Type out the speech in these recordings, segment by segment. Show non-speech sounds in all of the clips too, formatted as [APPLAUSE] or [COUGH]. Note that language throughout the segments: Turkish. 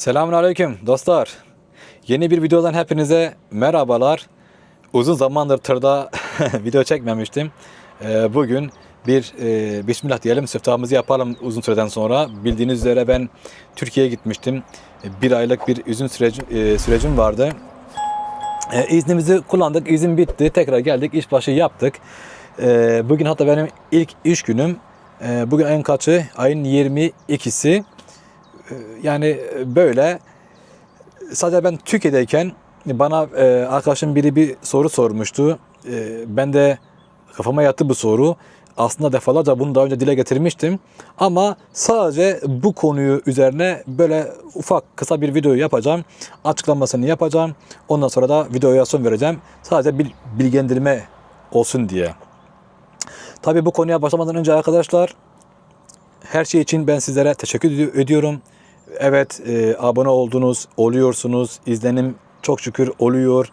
Selamünaleyküm dostlar. Yeni bir videodan hepinize merhabalar. Uzun zamandır tırda [LAUGHS] video çekmemiştim. Ee, bugün bir e, Bismillah diyelim siftahımızı yapalım uzun süreden sonra. Bildiğiniz üzere ben Türkiye'ye gitmiştim. E, Bir aylık bir üzüm süreci, e, sürecim vardı. E, iznimizi kullandık, izin bitti. Tekrar geldik, işbaşı yaptık. Bugün hatta benim ilk iş günüm. Bugün ayın kaçı? Ayın 22'si. E, yani böyle sadece ben Türkiye'deyken bana e, arkadaşım biri bir soru sormuştu. E, ben de kafama yattı bu soru. Aslında defalarca bunu daha önce dile getirmiştim. Ama sadece bu konuyu üzerine böyle ufak kısa bir video yapacağım. Açıklamasını yapacağım. Ondan sonra da videoya son vereceğim. Sadece bir bilgilendirme olsun diye. Tabii bu konuya başlamadan önce arkadaşlar her şey için ben sizlere teşekkür edi- ediyorum. Evet e, abone oldunuz, oluyorsunuz. İzlenim çok şükür oluyor.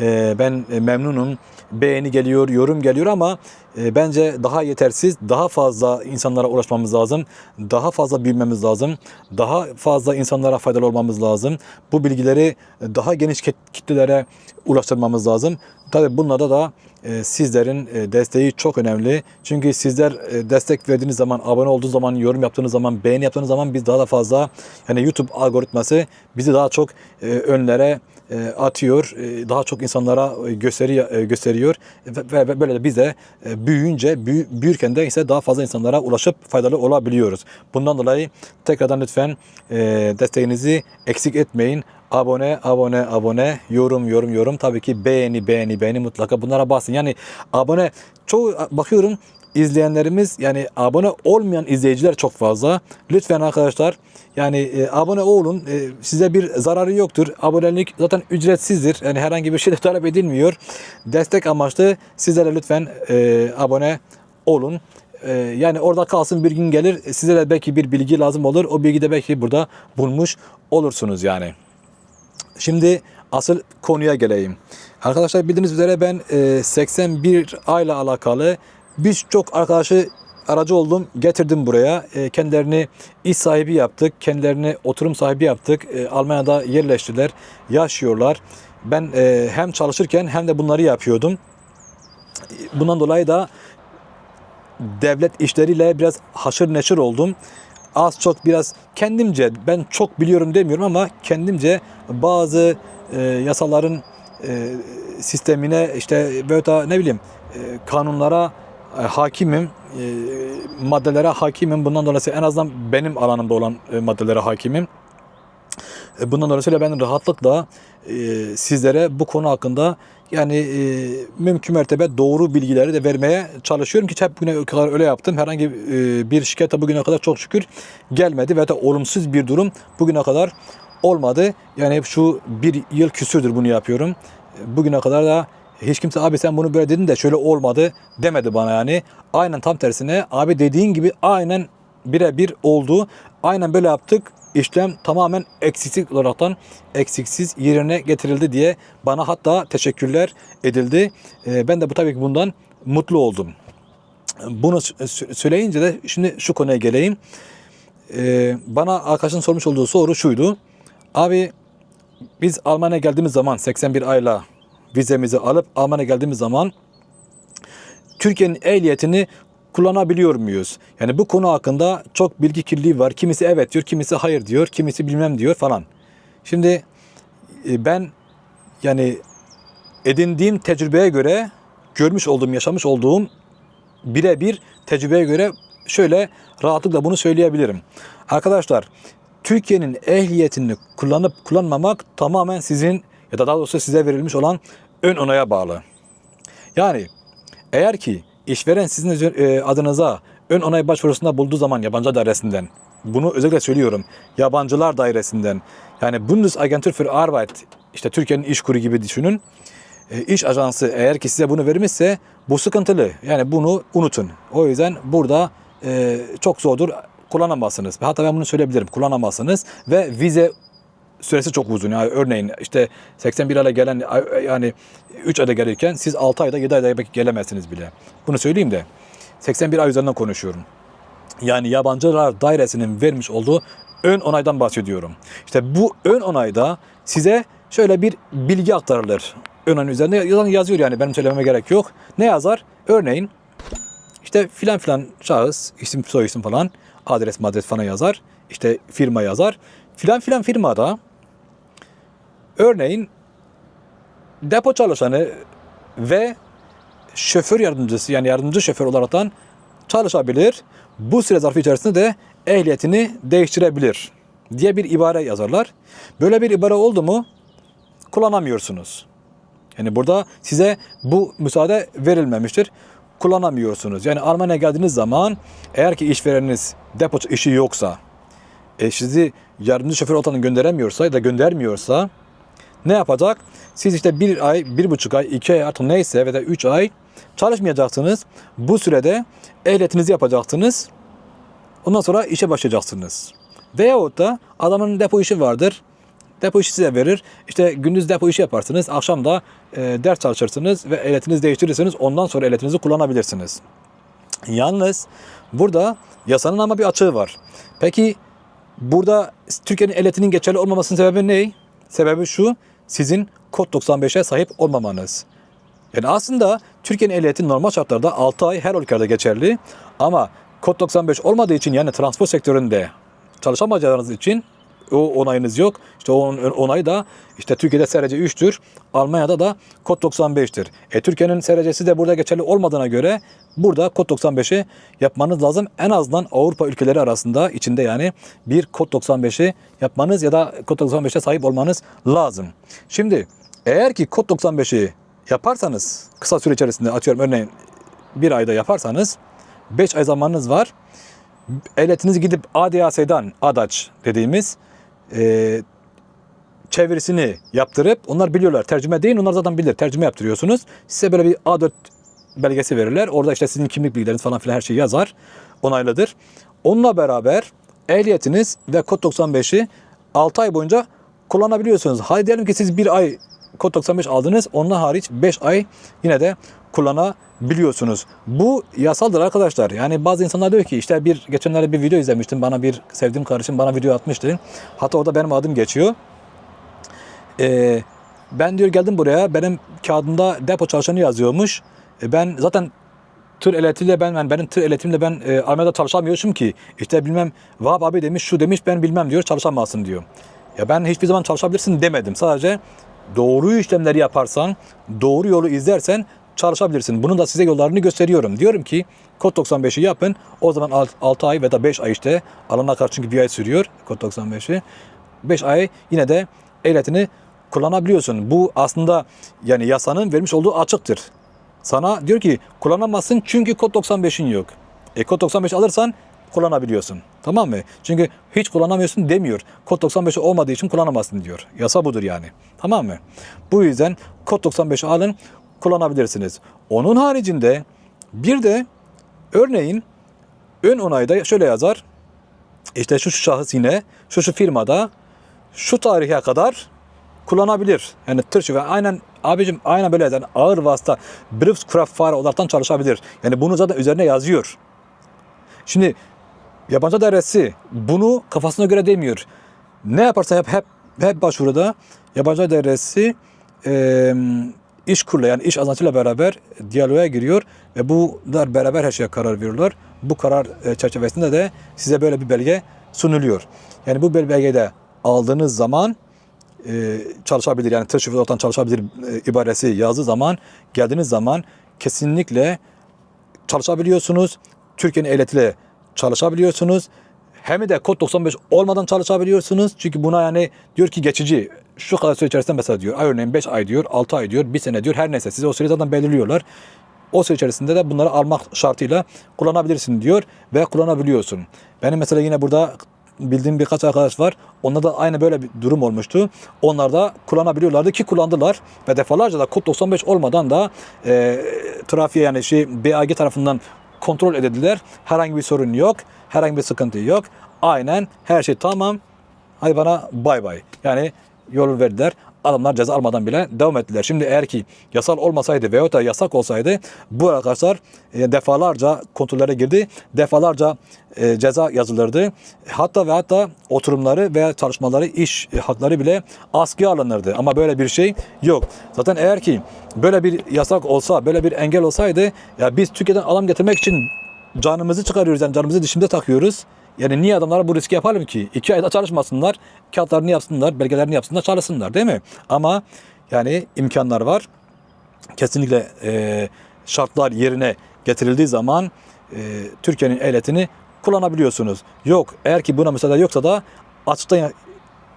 E, ben e, memnunum. Beğeni geliyor, yorum geliyor ama e, bence daha yetersiz. Daha fazla insanlara ulaşmamız lazım. Daha fazla büyümemiz lazım. Daha fazla insanlara faydalı olmamız lazım. Bu bilgileri daha geniş kit- kitlelere ulaştırmamız lazım. Tabii bunlarda da sizlerin e, desteği çok önemli. Çünkü sizler e, destek verdiğiniz zaman, abone olduğunuz zaman, yorum yaptığınız zaman, beğeni yaptığınız zaman biz daha da fazla yani YouTube algoritması bizi daha çok e, önlere e, atıyor. E, Daha çok insanlara e, gösteriyor, e, ve, böyle de biz de e, büyüyünce, büyü- büyürken de ise daha fazla insanlara ulaşıp faydalı olabiliyoruz. Bundan dolayı tekrardan lütfen e, desteğinizi eksik etmeyin. Abone, abone, abone, yorum, yorum, yorum. Tabii ki beğeni, beğeni, beğeni mutlaka bunlara basın. Yani abone, çoğu bakıyorum izleyenlerimiz yani abone olmayan izleyiciler çok fazla. Lütfen arkadaşlar yani e, abone olun. E, size bir zararı yoktur. Abonelik zaten ücretsizdir. Yani herhangi bir şey de [LAUGHS] talep edilmiyor. Destek amaçlı sizlere lütfen e, abone olun. E, yani orada kalsın bir gün gelir size de belki bir bilgi lazım olur. O bilgi de belki burada bulmuş olursunuz yani. Şimdi asıl konuya geleyim. Arkadaşlar bildiğiniz üzere ben e, 81 ayla alakalı birçok arkadaşı aracı oldum, getirdim buraya. E, kendilerini iş sahibi yaptık, kendilerini oturum sahibi yaptık. E, Almanya'da yerleştiler, yaşıyorlar. Ben e, hem çalışırken hem de bunları yapıyordum. Bundan dolayı da devlet işleriyle biraz haşır neşir oldum. Az çok biraz kendimce ben çok biliyorum demiyorum ama kendimce bazı e, yasaların e, sistemine işte böyle da ne bileyim e, kanunlara e, hakimim. E, maddelere hakimim. Bundan dolayı en azından benim alanımda olan e, maddelere hakimim. E, Bundan dolayısıyla ben rahatlıkla e, sizlere bu konu hakkında yani e, mümkün mertebe doğru bilgileri de vermeye çalışıyorum ki hep bugüne kadar öyle yaptım. Herhangi e, bir şikayet de bugüne kadar çok şükür gelmedi ve de olumsuz bir durum bugüne kadar olmadı. Yani hep şu bir yıl küsürdür bunu yapıyorum. Bugüne kadar da hiç kimse abi sen bunu böyle dedin de şöyle olmadı demedi bana yani. Aynen tam tersine abi dediğin gibi aynen birebir oldu. Aynen böyle yaptık. İşlem tamamen eksiksiz olaraktan eksiksiz yerine getirildi diye bana hatta teşekkürler edildi. Ee, ben de bu tabii ki bundan mutlu oldum. Bunu sö- söyleyince de şimdi şu konuya geleyim. Ee, bana arkadaşın sormuş olduğu soru şuydu. Abi biz Almanya'ya geldiğimiz zaman 81 ayla vizemizi alıp Almanya'ya geldiğimiz zaman Türkiye'nin ehliyetini kullanabiliyor muyuz? Yani bu konu hakkında çok bilgi kirliliği var. Kimisi evet diyor, kimisi hayır diyor, kimisi bilmem diyor falan. Şimdi e, ben yani edindiğim tecrübeye göre görmüş olduğum, yaşamış olduğum birebir tecrübeye göre şöyle rahatlıkla bunu söyleyebilirim. Arkadaşlar Türkiye'nin ehliyetini kullanıp kullanmamak tamamen sizin ya da daha doğrusu size verilmiş olan ön onaya bağlı. Yani eğer ki işveren sizin e, adınıza ön onay başvurusunda bulduğu zaman yabancı dairesinden, bunu özellikle söylüyorum, yabancılar dairesinden, yani Bundesagentur für Arbeit, işte Türkiye'nin iş kuru gibi düşünün, e, iş ajansı eğer ki size bunu vermişse bu sıkıntılı. Yani bunu unutun. O yüzden burada e, çok zordur kullanamazsınız. Hatta ben bunu söyleyebilirim. Kullanamazsınız ve vize süresi çok uzun. Yani örneğin işte 81 ayla gelen yani 3 ayda gelirken siz 6 ayda 7 ayda belki gelemezsiniz bile. Bunu söyleyeyim de 81 ay üzerinden konuşuyorum. Yani yabancılar dairesinin vermiş olduğu ön onaydan bahsediyorum. İşte bu ön onayda size şöyle bir bilgi aktarılır. Ön onay üzerinde yazan yazıyor yani benim söylememe gerek yok. Ne yazar? Örneğin işte filan filan şahıs, isim soy isim falan, adres madres falan yazar. İşte firma yazar. Filan filan firmada örneğin depo çalışanı ve şoför yardımcısı yani yardımcı şoför olaraktan çalışabilir. Bu süre zarfı içerisinde de ehliyetini değiştirebilir diye bir ibare yazarlar. Böyle bir ibare oldu mu kullanamıyorsunuz. Yani burada size bu müsaade verilmemiştir. Kullanamıyorsunuz. Yani Almanya'ya geldiğiniz zaman eğer ki işvereniniz depo işi yoksa, e, sizi yardımcı şoför olarak gönderemiyorsa ya da göndermiyorsa ne yapacak? Siz işte bir ay, bir buçuk ay, iki ay artık neyse ve de üç ay çalışmayacaksınız. Bu sürede ehliyetinizi yapacaksınız. Ondan sonra işe başlayacaksınız. Veyahut da adamın depo işi vardır. Depo işi size verir. İşte gündüz depo işi yaparsınız. Akşam da e, ders çalışırsınız ve ehliyetinizi değiştirirsiniz. Ondan sonra ehliyetinizi kullanabilirsiniz. Yalnız burada yasanın ama bir açığı var. Peki burada Türkiye'nin ehliyetinin geçerli olmamasının sebebi ne? Sebebi şu, sizin kod 95'e sahip olmamanız. Yani aslında Türkiye'nin ehliyeti normal şartlarda 6 ay her ülkede geçerli ama kod 95 olmadığı için yani transport sektöründe çalışamayacağınız için o onayınız yok. İşte o onay da işte Türkiye'de SRC 3'tür. Almanya'da da kod 95'tir. E Türkiye'nin SRC'si de burada geçerli olmadığına göre burada kod 95'i yapmanız lazım. En azından Avrupa ülkeleri arasında içinde yani bir kod 95'i yapmanız ya da kod 95'e sahip olmanız lazım. Şimdi eğer ki kod 95'i yaparsanız kısa süre içerisinde atıyorum örneğin bir ayda yaparsanız 5 ay zamanınız var. Ehliyetinizi gidip ADAS'dan ADAÇ dediğimiz e, çevirisini yaptırıp onlar biliyorlar. Tercüme değil onlar zaten bilir. Tercüme yaptırıyorsunuz. Size böyle bir A4 belgesi verirler. Orada işte sizin kimlik bilgileriniz falan filan her şey yazar. Onaylıdır. Onunla beraber ehliyetiniz ve kod 95'i 6 ay boyunca kullanabiliyorsunuz. Hadi diyelim ki siz bir ay kod 95 aldınız. Onunla hariç 5 ay yine de kullanabiliyorsunuz. Bu yasaldır arkadaşlar. Yani bazı insanlar diyor ki işte bir geçenlerde bir video izlemiştim. Bana bir sevdiğim kardeşim bana video atmıştı. Hatta orada benim adım geçiyor. Ee, ben diyor geldim buraya. Benim kağıdımda depo çalışanı yazıyormuş. E, ben zaten tır ehliyetiyle ben, ben benim tır ehliyetimle ben e, Almanya'da çalışamıyormuşum ki. İşte bilmem Vahap abi demiş şu demiş ben bilmem diyor çalışamazsın diyor. Ya ben hiçbir zaman çalışabilirsin demedim. Sadece doğru işlemleri yaparsan, doğru yolu izlersen çalışabilirsin. Bunun da size yollarını gösteriyorum. Diyorum ki kod 95'i yapın. O zaman 6 ay veya da 5 ay işte alana kadar çünkü bir ay sürüyor kod 95'i. 5 ay yine de ehliyetini kullanabiliyorsun. Bu aslında yani yasanın vermiş olduğu açıktır. Sana diyor ki kullanamazsın çünkü kod 95'in yok. E kod 95 alırsan kullanabiliyorsun. Tamam mı? Çünkü hiç kullanamıyorsun demiyor. Kod 95 olmadığı için kullanamazsın diyor. Yasa budur yani. Tamam mı? Bu yüzden kod 95'i alın kullanabilirsiniz. Onun haricinde bir de örneğin ön onayda şöyle yazar. İşte şu, şu şahıs yine şu şu firmada şu tarihe kadar kullanabilir. Yani tır şoförü aynen abicim aynen böyle yani ağır vasıta Berufskraftfahrer olaraktan çalışabilir. Yani bunu zaten üzerine yazıyor. Şimdi yabancı dairesi bunu kafasına göre demiyor. Ne yaparsa yap hep hep başvuruda yabancı dairesi e, iş kurulu yani iş azantıyla beraber diyaloğa giriyor ve bunlar beraber her şeye karar veriyorlar. Bu karar çerçevesinde de size böyle bir belge sunuluyor. Yani bu belgeyi de aldığınız zaman e, çalışabilir yani tır şoförü çalışabilir e, ibaresi yazdığı zaman geldiğiniz zaman kesinlikle çalışabiliyorsunuz. Türkiye'nin ehliyetiyle çalışabiliyorsunuz. Hem de kod 95 olmadan çalışabiliyorsunuz. Çünkü buna yani diyor ki geçici şu kadar süre içerisinde mesela diyor. Ay örneğin 5 ay diyor, 6 ay diyor, 1 sene diyor her neyse size o süreyi zaten belirliyorlar. O süre içerisinde de bunları almak şartıyla kullanabilirsin diyor ve kullanabiliyorsun. Benim mesela yine burada bildiğim birkaç arkadaş var. Onda da aynı böyle bir durum olmuştu. Onlar da kullanabiliyorlardı ki kullandılar ve defalarca da kod 95 olmadan da e, trafiğe yani şey BAG tarafından kontrol edildiler. Herhangi bir sorun yok. Herhangi bir sıkıntı yok. Aynen her şey tamam. Hadi bana bay bay. Yani yol verdiler. Adamlar ceza almadan bile devam ettiler. Şimdi eğer ki yasal olmasaydı veyahut da yasak olsaydı bu arkadaşlar e, defalarca kontrollere girdi. Defalarca e, ceza yazılırdı. Hatta ve hatta oturumları veya çalışmaları, iş e, hakları bile askıya alınırdı. Ama böyle bir şey yok. Zaten eğer ki böyle bir yasak olsa, böyle bir engel olsaydı ya biz Türkiye'den adam getirmek için canımızı çıkarıyoruz yani canımızı dişimize takıyoruz. Yani niye adamlara bu riski yapalım ki? İki ayda çalışmasınlar, kağıtlarını yapsınlar, belgelerini yapsınlar, çalışsınlar değil mi? Ama yani imkanlar var. Kesinlikle e, şartlar yerine getirildiği zaman e, Türkiye'nin ehliyetini kullanabiliyorsunuz. Yok eğer ki buna müsaade yoksa da açıktan ya-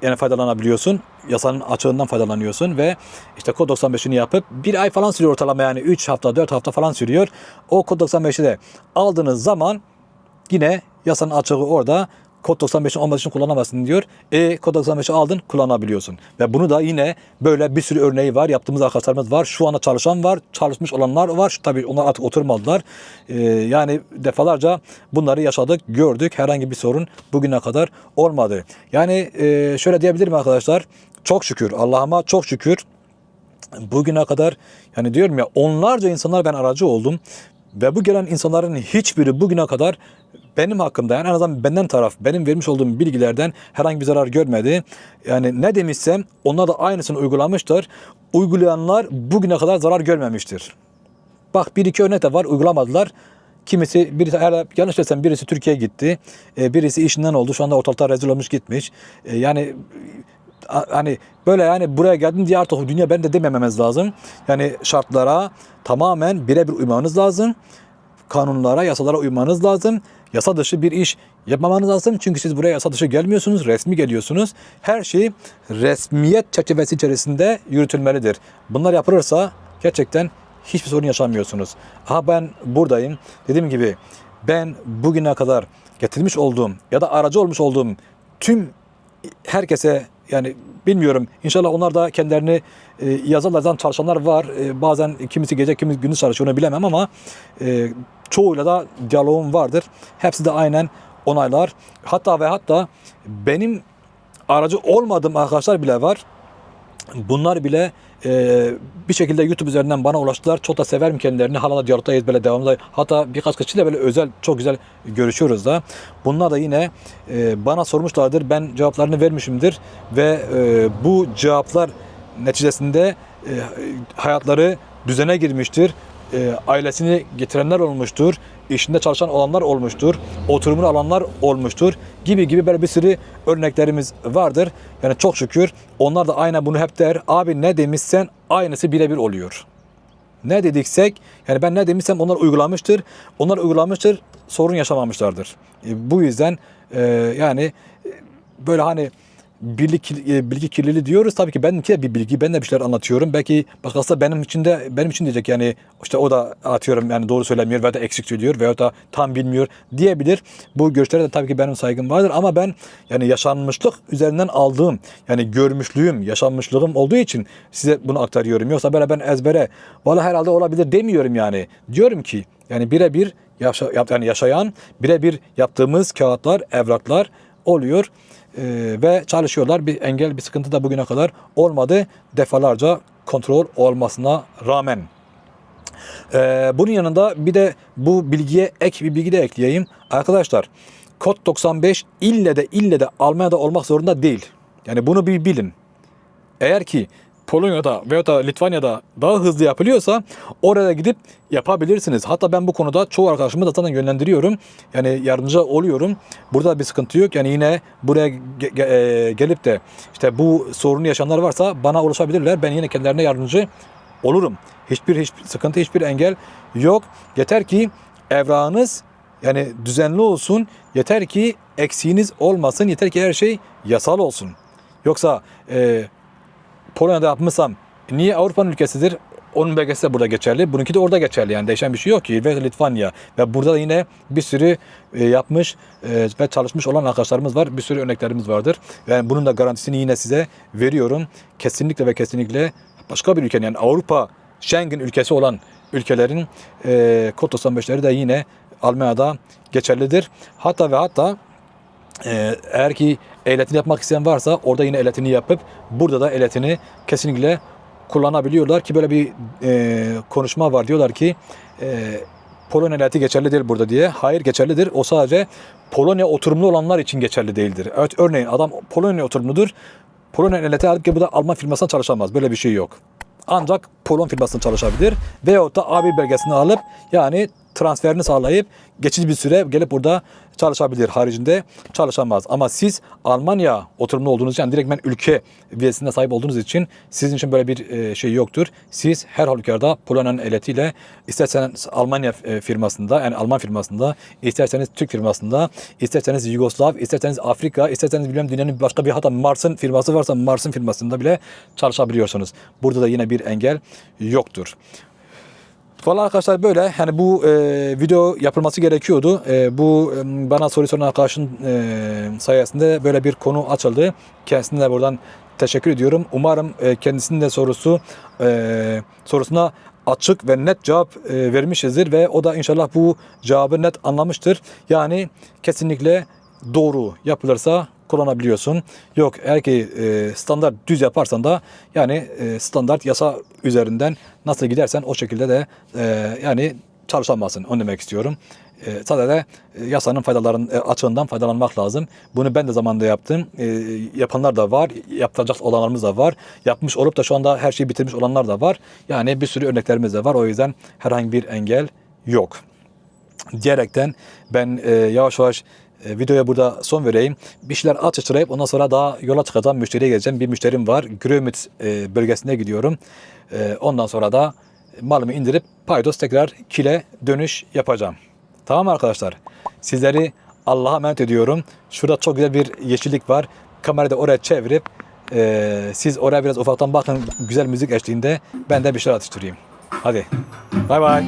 yani faydalanabiliyorsun. Yasanın açığından faydalanıyorsun ve işte kod 95'ini yapıp bir ay falan sürüyor ortalama yani 3 hafta 4 hafta falan sürüyor. O kod 95'i de aldığınız zaman yine yasanın açığı orada kod 95'in olmadığı için kullanamazsın diyor. E kod 95'i aldın kullanabiliyorsun. Ve bunu da yine böyle bir sürü örneği var. Yaptığımız arkadaşlarımız var. Şu anda çalışan var. Çalışmış olanlar var. Tabii onlar artık oturmadılar. E, yani defalarca bunları yaşadık, gördük. Herhangi bir sorun bugüne kadar olmadı. Yani e, şöyle diyebilirim arkadaşlar. Çok şükür Allah'ıma çok şükür bugüne kadar yani diyorum ya onlarca insanlar ben aracı oldum ve bu gelen insanların hiçbiri bugüne kadar benim hakkımda yani en azından benden taraf benim vermiş olduğum bilgilerden herhangi bir zarar görmedi. Yani ne demişsem onlar da aynısını uygulamışlar. Uygulayanlar bugüne kadar zarar görmemiştir. Bak bir iki örnek de var uygulamadılar. Kimisi birisi eğer yanlış desem birisi Türkiye'ye gitti. E, birisi işinden oldu. Şu anda ortalıkta rezil olmuş gitmiş. E, yani hani böyle yani buraya geldim diye artık dünya ben de demememiz lazım. Yani şartlara tamamen birebir uymanız lazım. Kanunlara, yasalara uymanız lazım. Yasa dışı bir iş yapmamanız lazım. Çünkü siz buraya yasa dışı gelmiyorsunuz, resmi geliyorsunuz. Her şey resmiyet çerçevesi içerisinde yürütülmelidir. Bunlar yapılırsa gerçekten hiçbir sorun yaşamıyorsunuz. Aha ben buradayım. Dediğim gibi ben bugüne kadar getirmiş olduğum ya da aracı olmuş olduğum tüm herkese yani bilmiyorum inşallah onlar da kendilerini e, yazarlar zaten çalışanlar var. E, bazen kimisi gece kimisi gündüz çalışıyor onu bilemem ama e, çoğuyla da diyalogum vardır. Hepsi de aynen onaylar. Hatta ve hatta benim aracı olmadığım arkadaşlar bile var. Bunlar bile e, bir şekilde YouTube üzerinden bana ulaştılar. Çok da severim kendilerini. Hala da diyalogdayız böyle devamlı. Hatta birkaç kişiyle böyle özel çok güzel görüşüyoruz da. Bunlar da yine e, bana sormuşlardır. Ben cevaplarını vermişimdir. Ve e, bu cevaplar neticesinde e, hayatları düzene girmiştir. E, ailesini getirenler olmuştur. işinde çalışan olanlar olmuştur. Oturumunu alanlar olmuştur. Gibi gibi böyle bir sürü örneklerimiz vardır. Yani çok şükür onlar da aynen bunu hep der. Abi ne demişsen aynısı birebir oluyor. Ne dediksek yani ben ne demişsem onlar uygulamıştır. Onlar uygulamıştır sorun yaşamamışlardır. E, bu yüzden e, yani e, böyle hani birlik, e, bilgi kirliliği diyoruz. Tabii ki benimki de bir bilgi. Ben de bir şeyler anlatıyorum. Belki da benim için de benim için diyecek yani işte o da atıyorum yani doğru söylemiyor veya da eksik söylüyor veya da tam bilmiyor diyebilir. Bu görüşlere de tabii ki benim saygım vardır ama ben yani yaşanmışlık üzerinden aldığım yani görmüşlüğüm, yaşanmışlığım olduğu için size bunu aktarıyorum. Yoksa böyle ben ezbere valla herhalde olabilir demiyorum yani. Diyorum ki yani birebir yaşa, yani yaşayan birebir yaptığımız kağıtlar, evraklar oluyor. Ee, ve çalışıyorlar. Bir engel, bir sıkıntı da bugüne kadar olmadı. Defalarca kontrol olmasına rağmen. Ee, bunun yanında bir de bu bilgiye ek bir bilgi de ekleyeyim. Arkadaşlar kod 95 ille de ille de Almanya'da olmak zorunda değil. Yani bunu bir bilin. Eğer ki Polonya'da veya da Litvanya'da daha hızlı yapılıyorsa oraya gidip yapabilirsiniz. Hatta ben bu konuda çoğu arkadaşımı da zaten yönlendiriyorum. Yani yardımcı oluyorum. Burada bir sıkıntı yok. Yani yine buraya ge- ge- e, gelip de işte bu sorunu yaşayanlar varsa bana ulaşabilirler. Ben yine kendilerine yardımcı olurum. Hiçbir hiçbir sıkıntı, hiçbir engel yok. Yeter ki evrağınız yani düzenli olsun. Yeter ki eksiğiniz olmasın. Yeter ki her şey yasal olsun. Yoksa e, Polonya'da yapmışsam niye Avrupa'nın ülkesidir? Onun belgesi de burada geçerli. Bununki de orada geçerli. Yani değişen bir şey yok ki. Ve Litvanya. Ve burada da yine bir sürü e, yapmış e, ve çalışmış olan arkadaşlarımız var. Bir sürü örneklerimiz vardır. Yani bunun da garantisini yine size veriyorum. Kesinlikle ve kesinlikle başka bir ülkenin yani Avrupa Schengen ülkesi olan ülkelerin e, kod 95'leri de yine Almanya'da geçerlidir. Hatta ve hatta Ee, eğer ki ehliyetini yapmak isteyen varsa orada yine ehliyetini yapıp burada da ehliyetini kesinlikle kullanabiliyorlar ki böyle bir e, konuşma var diyorlar ki e, Polonya ehliyeti geçerli değil burada diye. Hayır geçerlidir. O sadece Polonya oturumlu olanlar için geçerli değildir. Evet örneğin adam Polonya oturumludur. Polonya ehliyeti alıp ki burada Alman firmasına çalışamaz. Böyle bir şey yok. Ancak Polon firmasında çalışabilir. Veyahut da A1 belgesini alıp yani transferini sağlayıp geçici bir süre gelip burada çalışabilir. Haricinde çalışamaz. Ama siz Almanya oturumlu olduğunuz için yani direktmen ülke vizesine sahip olduğunuz için sizin için böyle bir e, şey yoktur. Siz her halükarda Polonya'nın ehliyetiyle isterseniz Almanya e, firmasında yani Alman firmasında isterseniz Türk firmasında isterseniz Yugoslav isterseniz Afrika isterseniz bilmem dünyanın başka bir hatta Mars'ın firması varsa Mars'ın firmasında bile çalışabiliyorsunuz. Burada da yine bir engel yoktur. Valla arkadaşlar böyle yani bu e, video yapılması gerekiyordu. E, bu e, bana soru soran arkadaşın e, sayesinde böyle bir konu açıldı. Kendisine de buradan teşekkür ediyorum. Umarım e, kendisinin de sorusu e, sorusuna açık ve net cevap e, vermişizdir ve o da inşallah bu cevabı net anlamıştır. Yani kesinlikle doğru yapılırsa kullanabiliyorsun. Yok eğer ki e, standart düz yaparsan da yani e, standart yasa üzerinden nasıl gidersen o şekilde de e, yani çalışamazsın. Onu demek istiyorum. E, sadece e, yasanın faydaların e, açığından faydalanmak lazım. Bunu ben de zamanında yaptım. E, yapanlar da var. Yapacak olanlarımız da var. Yapmış olup da şu anda her şeyi bitirmiş olanlar da var. Yani bir sürü örneklerimiz de var. O yüzden herhangi bir engel yok diyerekten ben e, yavaş yavaş e, videoya burada son vereyim. Bir şeyler atıştırayıp ondan sonra daha yola çıkacağım. Müşteriye geleceğim. Bir müşterim var. Grömit e, bölgesine gidiyorum. E, ondan sonra da malımı indirip paydos tekrar kile dönüş yapacağım. Tamam arkadaşlar? Sizleri Allah'a emanet ediyorum. Şurada çok güzel bir yeşillik var. Kamerayı da oraya çevirip e, siz oraya biraz ufaktan bakın güzel müzik eşliğinde ben de bir şeyler atıştırayım. Hadi. Bay bay.